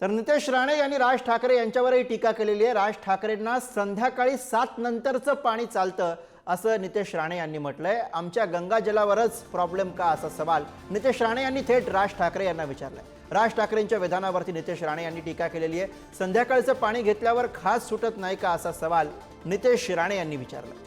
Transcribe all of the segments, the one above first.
तर नितेश राणे यांनी राज ठाकरे यांच्यावरही टीका केलेली आहे. राज ठाकरेंना संध्याकाळी सात नंतरचं पाणी चालतं असं नितेश राणे यांनी म्हटलंय. आमच्या गंगा जलावरच प्रॉब्लेम का असा सवाल नितेश राणे यांनी थेट राज ठाकरे यांना विचारलाय. राज ठाकरेंच्या विधानावरती नितेश राणे यांनी टीका केलेली आहे. संध्याकाळचं पाणी घेतल्यावर खास सुटत नाही का असा सवाल नितेश राणे यांनी विचारला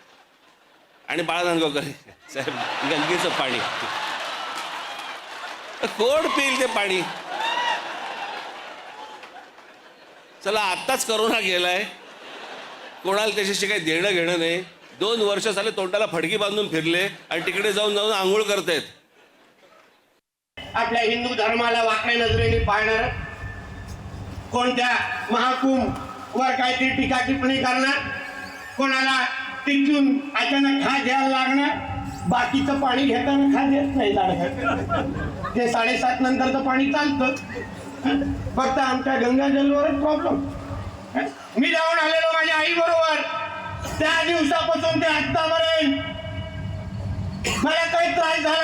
आणि बाळा नांदगावकर साहेब गंगेचं पाणी. कोण पिईल ते पाणी? चला आत्ताच करोना गेलाय. कोणाला त्याच्याशी काही देणं घेणं नाही. दोन वर्ष झाले तोंडाला फडकी बांधून फिरले आणि तिकडे जाऊन जाऊन आंघोळ करतायत. आपल्या हिंदू धर्माला वाकड्या नजरेने पाहणार कोणत्या महाकुंभ वर काहीतरी टीका टिप्पणी करणार? कोणाला तिथून अचानक खा घ्यायला लागणार. बाकीचं पाणी घेताना खा घेत नाही लागणार. ते साडेसात नंतरचं पाणी चालतं. फक्त आमच्या गंगाजलवरच प्रॉब्लेम मी जाऊन आलेलो माझ्या आई बरोबर. त्या दिवसापासून ते आत्तापर्यंत मला काही त्रास झाला